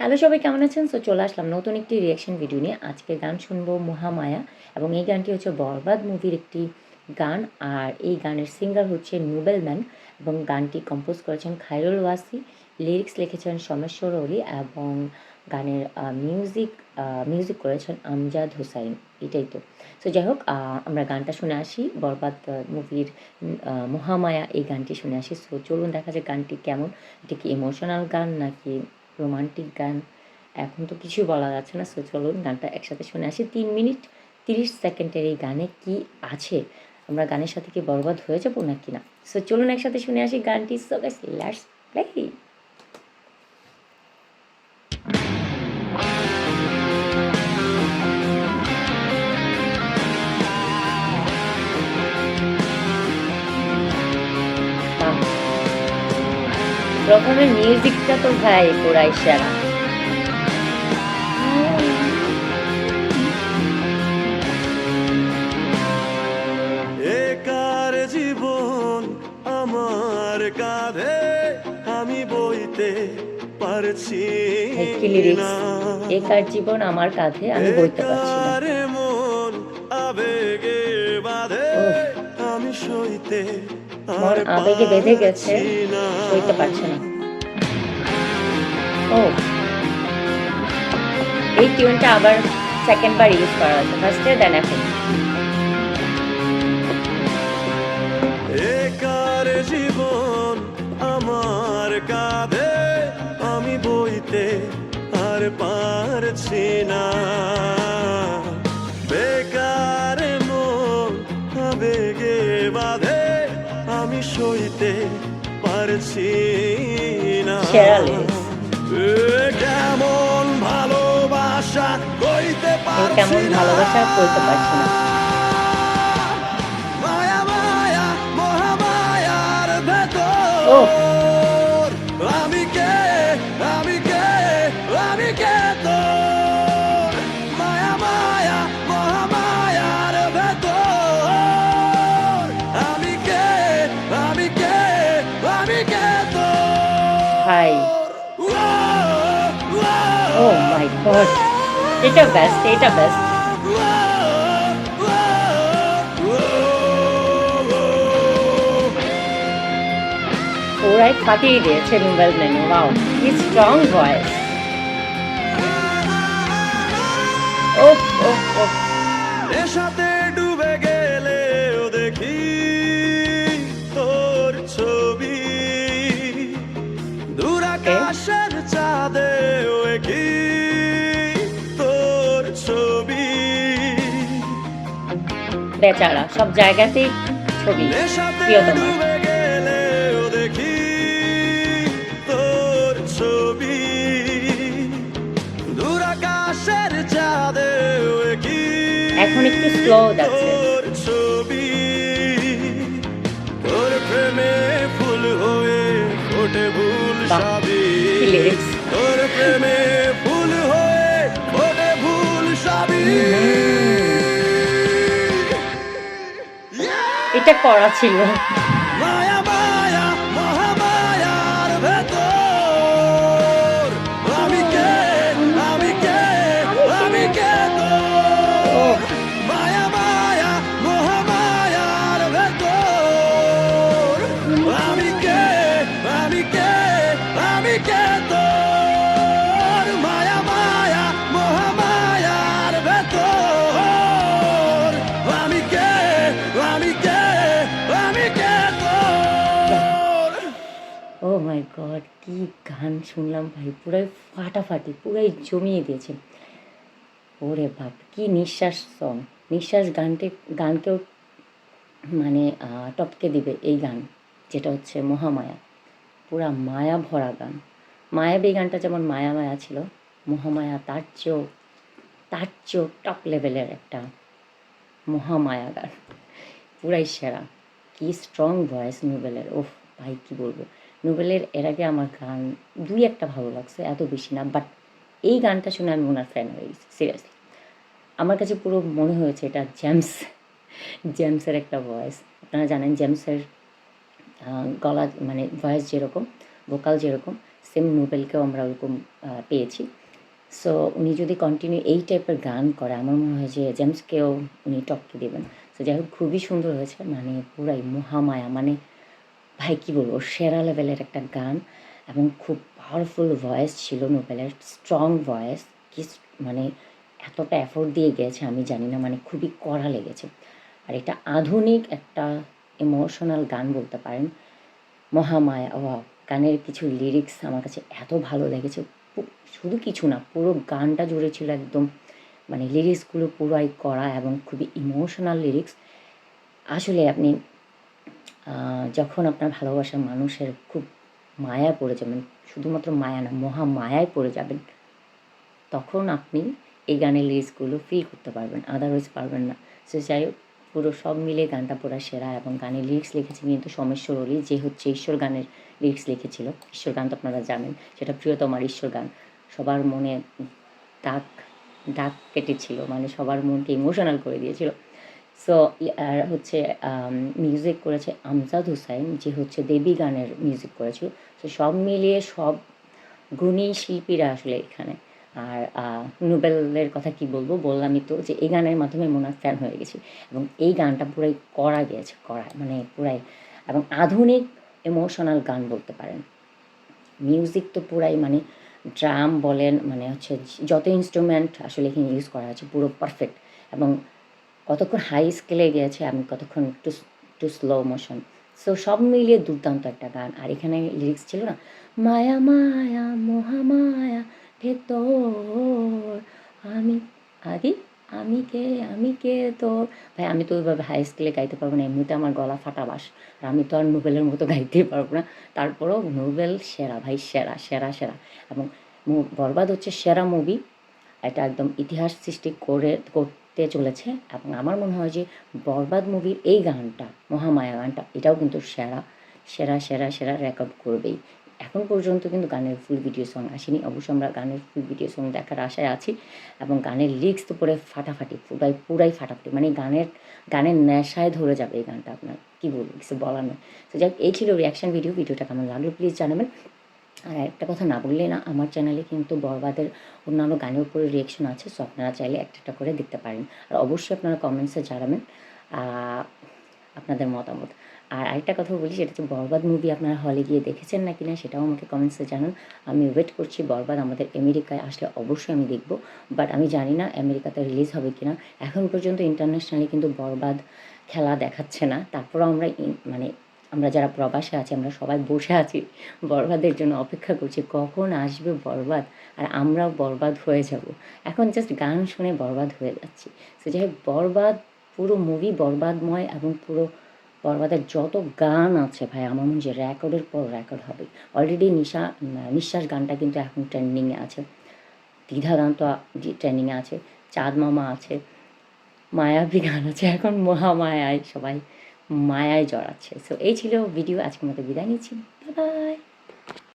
Hello সবাই, কেমন আছেন? সো চলে আসলাম নতুন একটি রিয়াকশন ভিডিও নিয়ে। আজকে গান শুনব মহামায়া এবং এই গানটি হচ্ছে বরবাদ মুভির একটি গান। আর এই গানের সিঙ্গার হচ্ছে নুবেল ম্যান এবং গানটি কম্পোজ করেছেন খায়রুল ওয়াসি। লিরিক্স লিখেছেন সোমেশ্বর অলি এবং গানের মিউজিক মিউজিক করেছেন আমজাদ হুসাইন। এটাই তো। সো যাই হোক আমরা গানটা শুনে আসি। বরবাদ মুভির মহামায়া এই গানটি শুনে আসি। সো চলুন দেখা যায় গানটি কেমন। এটা কি ইমোশনাল গান নাকি রোমান্টিক গান। এখন তো কিছু বলা যাচ্ছে না সো চলুন গানটা একসাথে শুনে আসি। তিন মিনিট তিরিশ সেকেন্ডের এই গানে কি আছে? আমরা গানের সাথে কি বরবাদ হয়ে যাব নাকি না? সো চলুন একসাথে শুনে আসি গানটি। সো গাইস লেটস প্লে প্রথমে মিউজিকটা তো ভাই পুরাই সেরা একার জীবন আমার কাঁধে আমি বইতে পারছি না। একার জীবন আমার কাঁধে আমি বইতে পারছি না। আবেগে বাঁধে আমি সইতে মন আবেগে বেঁধে গেছে। সইতে পারছে না। ও। এই টিউনটা আবার সেকেন্ড বার ইউজ করা হচ্ছে ফার্স্টে দেন এখন। জীবন আমার কাঁধে আমি বইতে আর পারছি না। বেকার মন আবেগে বাঁধে আমি সইতে পারছি না। কেমন ভালোবাসা কইতে পারছি না। ভালোবাসা করতে পারছি না। মায়া মায়া মহামায়ার ভেতর। ভাই Whoa, whoa, oh my god এটা বেস্ট এটা বেস্ট ওরাই ফাটিয়ে দিয়েছে মোবাইল মেনু ওয়াও কি স্ট্রং ভয়েস ওফ ওফ ওফ নেশাতে ডুবে গেলেও ছবি। বেচারা সব জায়গাতেই ছবি। প্রিয়তমা এখন একটু স্লো যাচ্ছে। প্রেমে ফুল হয়ে ফোটে ভুল তোর প্রেমে ফুল হয়ে ফোটে ভুল সবই। এটা করা ছিল। ও মাই গড, কি গান শুনলাম ভাই, পুরাই ফাটাফাটি, পুরাই জমিয়ে দিয়েছে। ওরে বাপ, কি নিঃশ্বাস সং নিঃশ্বাস গানটি গানকেও মানে টপকে দিবে এই গান, যেটা হচ্ছে মহামায়া। পুরা মায়া ভরা গান। মায়াবী গানটা যেমন মায়া মায়া ছিল, মহামায়া তার চেয়েও তার চেয়েও টপ লেভেলের একটা মহামায়া গান। পুরাই সেরা। কি স্ট্রং ভয়েস নোবেলের ওফ ভাই কি বলব। নোবেলের এর আগে আমার গান দুই একটা ভালো লাগছে, এত বেশি না বাট এই গানটা শুনে আমি ওনার ফ্যান হয়ে গেছি সিরিয়াসলি আমার কাছে পুরো মনে হয়েছে এটা জেমস জেমসের একটা ভয়েস আপনারা জানেন জেমসের গলা মানে ভয়েস যেরকম ভোকাল যেরকম সেম নোবেলকেও আমরা ওরকম পেয়েছি। সো উনি যদি কন্টিনিউ এই টাইপের গান করে, আমার মনে হয় যে জেমসকেও উনি টপকে দেবেন। সো যাই হোক, খুবই সুন্দর হয়েছে মানে পুরাই মহামায়া মানে ভাই, কী বলব সেরা লেভেলের একটা গান এবং খুব পাওয়ারফুল ভয়েস ছিল নোবেলের স্ট্রং ভয়েস কি মানে এতটা এফোর্ট দিয়ে গেছে, আমি জানি না মানে খুবই কড়া লেগেছে। আর এটা আধুনিক একটা ইমোশনাল গান বলতে পারেন, মহামায়া ও গানের কিছু লিরিক্স আমার কাছে এত ভালো লেগেছে। শুধু কিছু না পুরো গানটা জুড়ে ছিল একদম মানে লিরিক্সগুলো পুরাই করা এবং খুবই ইমোশনাল লিরিক্স আসলে আপনি যখন আপনার ভালোবাসার মানুষের খুব মায়া পড়ে যাবেন শুধুমাত্র মায়া না মহা মায়ায় পড়ে যাবেন তখন আপনি এই গানের লিরিক্সগুলো ফিল করতে পারবেন আদারওয়াইজ পারবেন না। সে যাই হোক, পুরো সব মিলে গানটা পুরো সেরা এবং গানের লিরিক্স লিখেছে কিন্তু সোমেশ্বর অলি, যে হচ্ছে ঈশ্বর গানের লিরিক্স লিখেছিল। ঈশ্বর গান তো আপনারা জানেন, সেটা প্রিয়তমার ঈশ্বর গান। সবার মনে দাগ দাগ কেটেছিল মানে সবার মনকে ইমোশনাল করে দিয়েছিল। সো আর হচ্ছে মিউজিক করেছে আমজাদ হুসাইন, যে হচ্ছে দেবী গানের মিউজিক করেছিল। সো সব মিলিয়ে সব গুণী শিল্পীরা আসলে এখানে। আর নোবেলের কথা কি বলব? বললামই তো যে এই গানের মাধ্যমে মোনার ফ্যান হয়ে গেছি। এবং এই গানটা পুরাই করা গিয়েছে করা মানে পুরাই, এবং আধুনিক ইমোশনাল গান বলতে পারেন। মিউজিক তো পুরাই মানে ড্রাম বলেন মানে হচ্ছে যত ইনস্ট্রুমেন্ট আসলে এখানে ইউজ করা আছে পুরো পারফেক্ট এবং কতক্ষণ হাই স্কেলে গিয়েছে আমি কতক্ষণ একটু টু স্লো মোশন সো সব মিলিয়ে দুর্দান্ত একটা গান। আর এখানে লিরিক্স ছিল না, মায়া মায়া মহামায়া ভেতর। আমি আগে আমি কে আমি কে তো ভাই, আমি তো ওইভাবে হাই স্কেলে গাইতে পারব না, এমনিতে আমার গলা ফাটা বাস। আর আমি তো আর নোবেলের মতো গাইতে পারব না। তারপরেও নোবেল সেরা, ভাই, সেরা সেরা সেরা। এবং বরবাদ হচ্ছে সেরা মুভি এটা একদম ইতিহাস সৃষ্টি করে, করতে চলেছে। এবং আমার মনে হয় যে বরবাদ মুভির এই গানটা, মহামায়া গানটা, এটাও কিন্তু সেরা সেরা সেরা সেরা রেকর্ড করবেই। এখন পর্যন্ত কিন্তু গানের ফুল ভিডিও সং আসেনি। অবশ্য আমরা গানের ফুল ভিডিও সং দেখার আশায় আছি এবং গানের লিরিক্স তো পরে ফাটাফাটি, পুরাই পুরাই ফাটাফাটি। মানে গানের গানের নেশায় ধরে যাবে এই গানটা আপনার। কী বলব, কিছু বলার নয় তো যাক এই ছিল রিয়াকশন ভিডিও ভিডিওটা কেমন লাগল প্লিজ জানাবেন। আর একটা কথা না বললে না, আমার চ্যানেলে কিন্তু বরবাদের অন্যান্য গানের উপরে রিয়েকশন আছে সো আপনারা চাইলে একটা একটা করে দেখতে পারেন। আর অবশ্যই আপনারা কমেন্টসে জানাবেন আপনাদের মতামত। আর আরেকটা কথা বলি, সেটা হচ্ছে বরবাদ মুভি আপনারা হলে গিয়ে দেখেছেন না কিনা সেটাও আমাকে কমেন্টসে জানান। আমি ওয়েট করছি বরবাদ আমাদের আমেরিকায় আসলে অবশ্যই আমি দেখব। বাট আমি জানি না আমেরিকাতে রিলিজ হবে কিনা। এখন পর্যন্ত ইন্টারন্যাশনালি কিন্তু বরবাদ খেলা দেখাচ্ছে না। তারপরেও আমরা মানে আমরা যারা প্রবাসে আছি, আমরা সবাই বসে আছি। বরবাদের জন্য অপেক্ষা করছি, কখন আসবে বরবাদ? আর আমরাও বরবাদ হয়ে যাব। এখন জাস্ট গান শুনে বরবাদ হয়ে যাচ্ছি। সে যাই বরবাদ, পুরো মুভি বরবাদময় এবং পুরো বরবাদের যত গান আছে ভাই, আমার মনে যে রেকর্ডের পর রেকর্ড হবে। অলরেডি নিশা, নিঃশ্বাস গানটা কিন্তু এখন ট্রেন্ডিংয়ে আছে। দ্বিধা গান তো ট্রেন্ডিংয়ে আছে। চাঁদ মামা আছে। মায়াবী গান আছে। এখন মহামায়ায় সবাই মায়ায় জড়াচ্ছে। সো এই ছিল ভিডিও আজকের মতো বিদায় নিচ্ছি। বাই